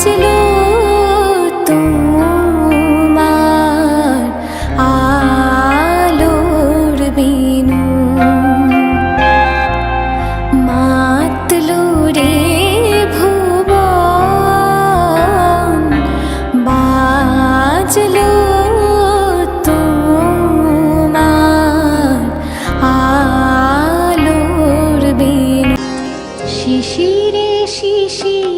বাজলো তোমার আলোর বিনু। মাতলো রে ভুবন বাজলো তোমার আলোর বিনু। শিশিরে শিশিরে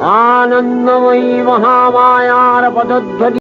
আনন্দময়ী মহামায়ার পদধ্বনি